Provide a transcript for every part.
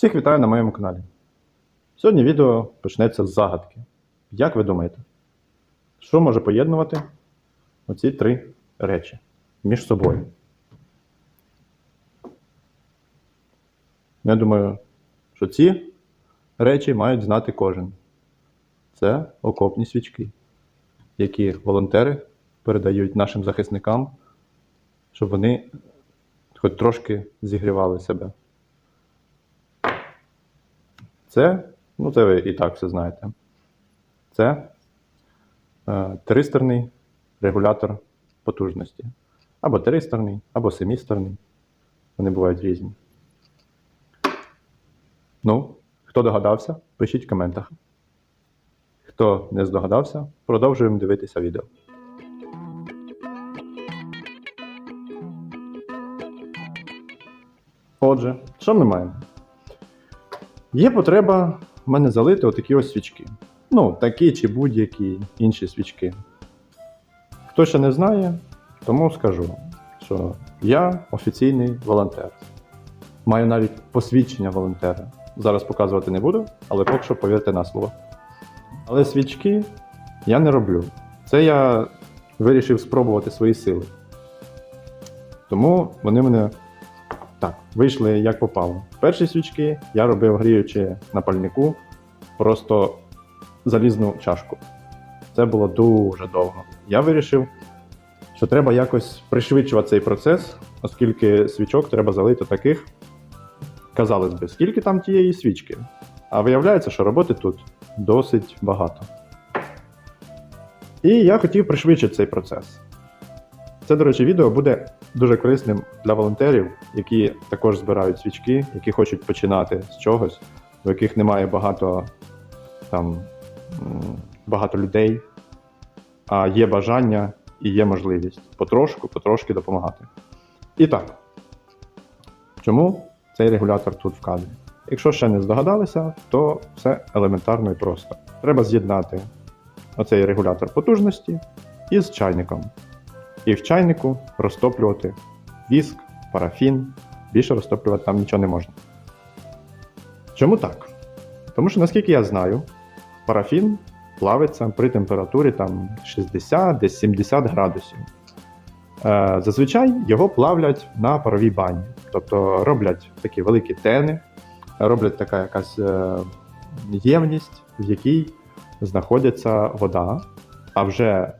Всіх вітаю на моєму каналі. Сьогодні відео почнеться з загадки. Як ви думаєте, що може поєднувати оці три речі між собою? Я думаю, що ці речі мають знати кожен. Це окопні свічки, які волонтери передають нашим захисникам, щоб вони хоч трошки зігрівали себе. Це, ну це ви і так все знаєте. Це е, тристорний регулятор потужності. Або тристорний, або семісторний. Вони бувають різні. Ну, хто догадався, пишіть в коментах. Хто не здогадався, продовжуємо дивитися відео. Отже, що ми маємо? Є потреба в мене залити отакі ось свічки. Ну, такі чи будь-які інші свічки. Хто ще не знає, тому скажу, що я офіційний волонтер. Маю навіть посвідчення волонтера. Зараз показувати не буду, але поки що повірте на слово. Але свічки я не роблю. Це я вирішив спробувати свої сили. Тому вони мене так, вийшли як попало. Перші свічки я робив гріючи на пальнику просто залізну чашку. Це було дуже довго. Я вирішив, що треба якось пришвидшувати цей процес, оскільки свічок треба залити таких. Казалось би, скільки там тієї свічки? А виявляється, що роботи тут досить багато. І я хотів пришвидшити цей процес. Це, до речі, відео буде дуже корисним для волонтерів, які також збирають свічки, які хочуть починати з чогось, у яких немає багато там багато людей, а є бажання і є можливість потрошку, потрошки допомагати. І так, чому цей регулятор тут в кадрі? Якщо ще не здогадалися, то все елементарно і просто. Треба з'єднати оцей регулятор потужності із чайником. І в чайнику розтоплювати віск, парафін. Більше розтоплювати там нічого не можна. Чому так? Тому що, наскільки я знаю, парафін плавиться при температурі там 60, десь 70 градусів. Е, зазвичай його плавлять на паровій бані. Тобто роблять такі великі тени, роблять така якась е, ємність, в якій знаходиться вода, а вже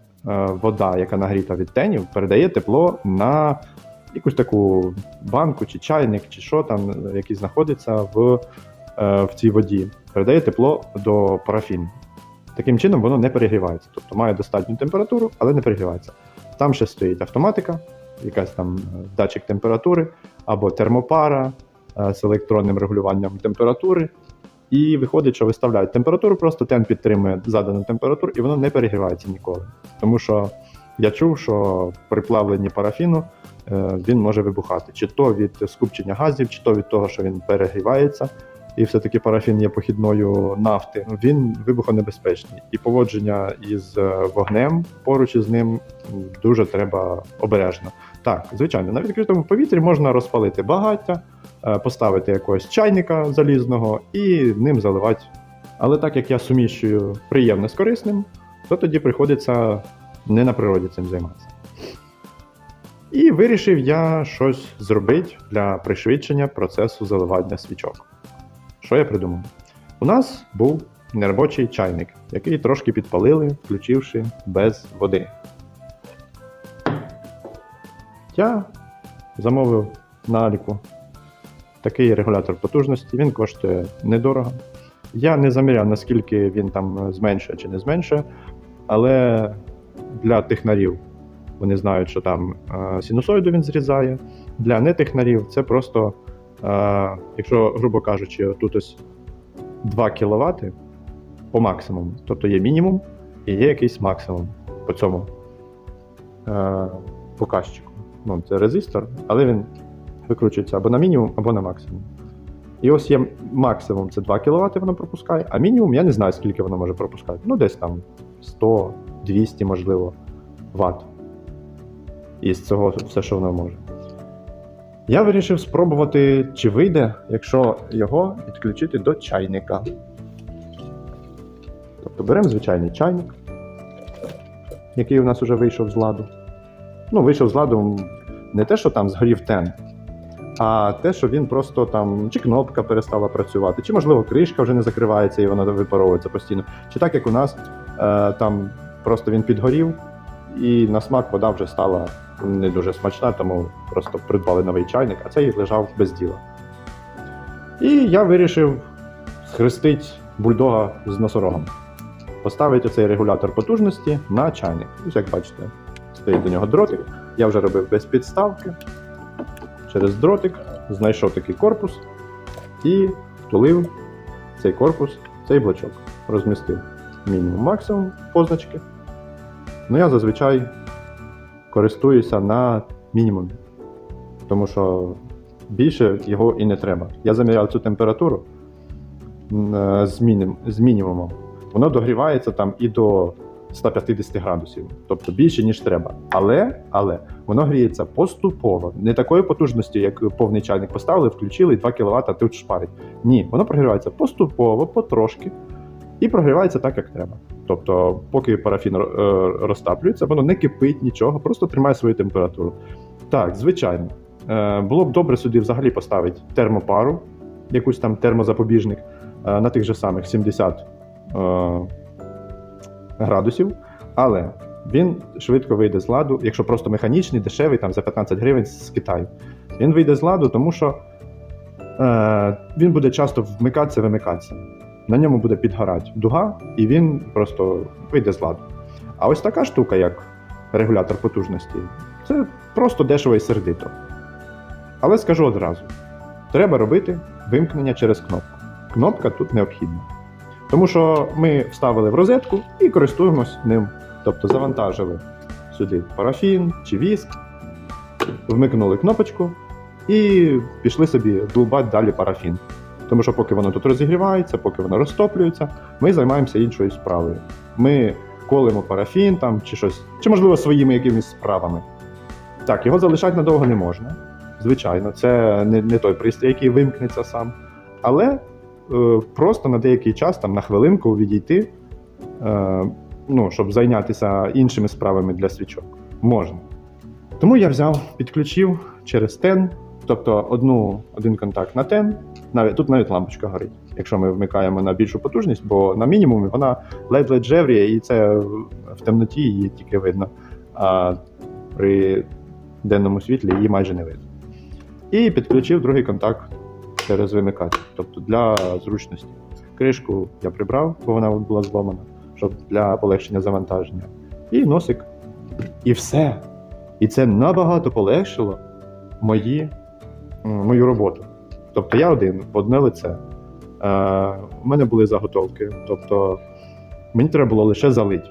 вода, яка нагріта від тенів, передає тепло на якусь таку банку чи чайник, чи що там, е, який знаходиться в, е, в цій воді. Передає тепло до парафіну. Таким чином воно не перегрівається, тобто має достатню температуру, але не перегрівається. Там ще стоїть автоматика, якась там е, датчик температури або термопара е, з електронним регулюванням температури. І виходить, що виставляють температуру, просто тен підтримує задану температуру, і воно не перегрівається ніколи. Тому що я чув, що при плавленні парафіну е, він може вибухати, чи то від скупчення газів, чи то від того, що він перегрівається, і все-таки парафін є похідною нафти. Він вибухонебезпечний. І поводження із е, вогнем поруч із ним дуже треба обережно. Так, звичайно, на відкритому повітрі можна розпалити багаття, поставити якогось чайника залізного і ним заливати. Але так як я суміщую приємне з корисним, то тоді приходиться не на природі цим займатися. І вирішив я щось зробити для пришвидшення процесу заливання свічок. Що я придумав? У нас був неробочий чайник, який трошки підпалили, включивши без води. Я замовив на Аліку такий регулятор потужності, він коштує недорого. Я не заміряв, наскільки він там зменшує чи не зменшує, але для технарів вони знають, що там е, синусоїду він зрізає. Для нетехнарів це просто, е, якщо, грубо кажучи, тут ось 2 кВт по максимуму. Тобто є мінімум і є якийсь максимум по цьому е, показчику. Ну, це резистор, але він викручується або на мінімум, або на максимум. І ось є максимум це 2 кВт воно пропускає, а мінімум я не знаю, скільки воно може пропускати. Ну, десь там 100, 200, можливо, Вт. І з цього все, що воно може. Я вирішив спробувати, чи вийде, якщо його підключити до чайника. Тобто беремо звичайний чайник, який у нас вже вийшов з ладу. Ну, вийшов з ладу не те, що там згорів тен, а те, що він просто там, чи кнопка перестала працювати, чи, можливо, кришка вже не закривається і вона випаровується постійно. Чи так як у нас е, там просто він підгорів, і на смак вода вже стала не дуже смачна, тому просто придбали новий чайник, а цей лежав без діла. І я вирішив схрестити бульдога з носорогом. Поставити цей регулятор потужності на чайник. Ось як бачите, стоїть до нього дротик. Я вже робив без підставки. Через дротик знайшов такий корпус і втулив цей корпус, цей блочок. Розмістив мінімум максимум позначки. Ну я зазвичай користуюся на мінімумі, тому що більше його і не треба. Я заміряв цю температуру е, з мінімумом. Воно догрівається там і до 150 градусів, тобто більше, ніж треба. Але, але воно гріється поступово, не такої потужності, як повний чайник поставили, включили і 2 кВт тут шпарить. Ні, воно прогрівається поступово, потрошки, і прогрівається так, як треба. Тобто, поки парафін е, розтаплюється, воно не кипить нічого, просто тримає свою температуру. Так, звичайно. Е, Було б добре сюди взагалі поставити термопару, якусь там термозапобіжник е, на тих же самих 70 е, градусів, але він швидко вийде з ладу, якщо просто механічний, дешевий, там за 15 гривень з Китаю. Він вийде з ладу, тому що е, він буде часто вмикатися, вимикатися. На ньому буде підгорати дуга, і він просто вийде з ладу. А ось така штука, як регулятор потужності, це просто дешево і сердито. Але скажу одразу: треба робити вимкнення через кнопку. Кнопка тут необхідна. Тому що ми вставили в розетку і користуємось ним. Тобто завантажили сюди парафін чи віск, вмикнули кнопочку і пішли собі долбати далі парафін. Тому що поки воно тут розігрівається, поки воно розтоплюється, ми займаємося іншою справою. Ми колимо парафін там чи щось, чи можливо своїми якимись справами. Так, його залишати надовго не можна. Звичайно, це не, не той пристрій, який вимкнеться сам. Але просто на деякий час, там на хвилинку відійти, е, ну, щоб зайнятися іншими справами для свічок. Можна. Тому я взяв, підключив через тен, тобто одну, один контакт на тен, навіть, тут навіть лампочка горить, якщо ми вмикаємо на більшу потужність, бо на мінімумі вона ледь-ледь жевріє, і це в темноті її тільки видно. А при денному світлі її майже не видно. І підключив другий контакт через вимикач, тобто для зручності. Кришку я прибрав, бо вона була зломана, щоб для полегшення завантаження. І носик. І все. І це набагато полегшило мої, мою роботу. Тобто я один одне лице. Е, у мене були заготовки. Тобто мені треба було лише залити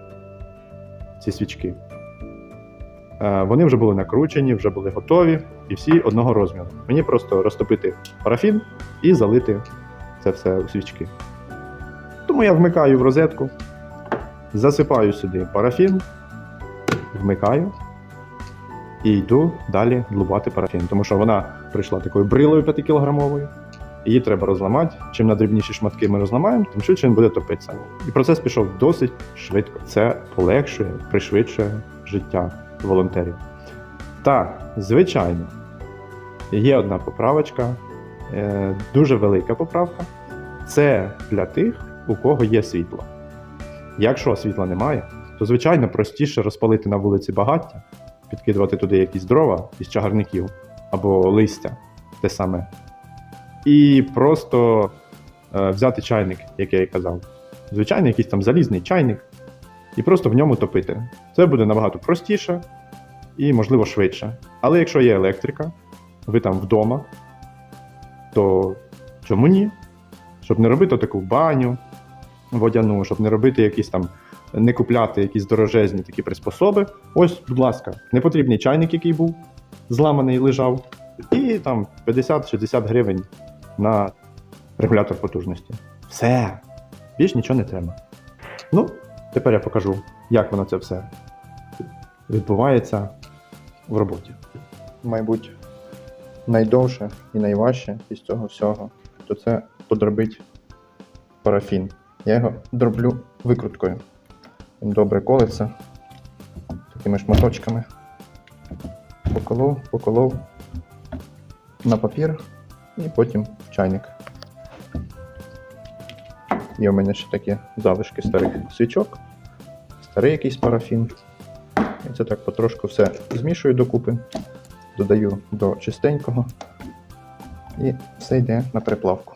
ці свічки. Е, вони вже були накручені, вже були готові, і всі одного розміру. Мені просто розтопити парафін і залити це все у свічки. Тому я вмикаю в розетку, засипаю сюди парафін, вмикаю і йду далі длубати парафін, тому що вона прийшла такою брилою 5-кілограмовою. Її треба розламати. Чим на дрібніші шматки ми розламаємо, тим швидше він буде топитися. І процес пішов досить швидко. Це полегшує, пришвидшує життя волонтерів. Так, звичайно, є одна поправочка, е, дуже велика поправка. Це для тих, у кого є світло. Якщо світла немає, то звичайно простіше розпалити на вулиці багаття, підкидувати туди якісь дрова із чагарників або листя, те саме. І просто е, взяти чайник, як я і казав. Звичайно, якийсь там залізний чайник, і просто в ньому топити. Це буде набагато простіше і, можливо, швидше. Але якщо є електрика, ви там вдома, то чому ні? Щоб не робити таку баню водяну, щоб не робити якісь там, не купляти якісь дорожезні такі приспособи. Ось, будь ласка, непотрібний чайник, який був зламаний, лежав, і там 50-60 гривень на регулятор потужності. Все, більш нічого не треба. Ну, тепер я покажу, як воно це все відбувається в роботі. Мабуть, найдовше і найважче із цього всього, то це подробити парафін. Я його дроблю викруткою. Він добре колиться такими шматочками. Поколов, поколов на папір і потім в чайник. Є у мене ще такі залишки старих свічок, старий якийсь парафін. І це так потрошку все змішую докупи, додаю до чистенького і все йде на приплавку.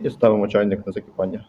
І ставимо чайник на закипання.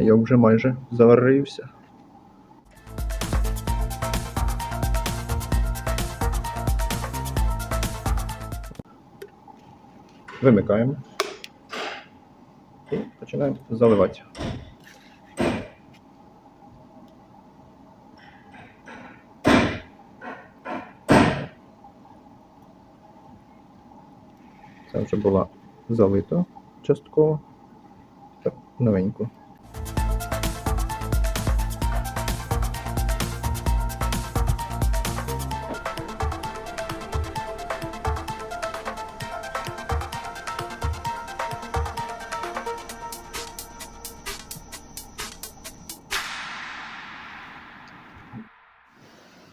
Чайок вже майже заварився. Вимикаємо і починаємо заливати. Це вже була залита частково. Так, новенько.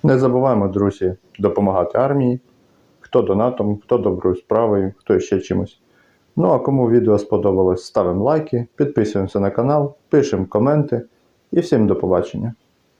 Не забуваємо, друзі, допомагати армії. Хто донатом, хто доброю справою, хто ще чимось. Ну а кому відео сподобалось, ставимо лайки, підписуємося на канал, пишемо коменти і всім до побачення.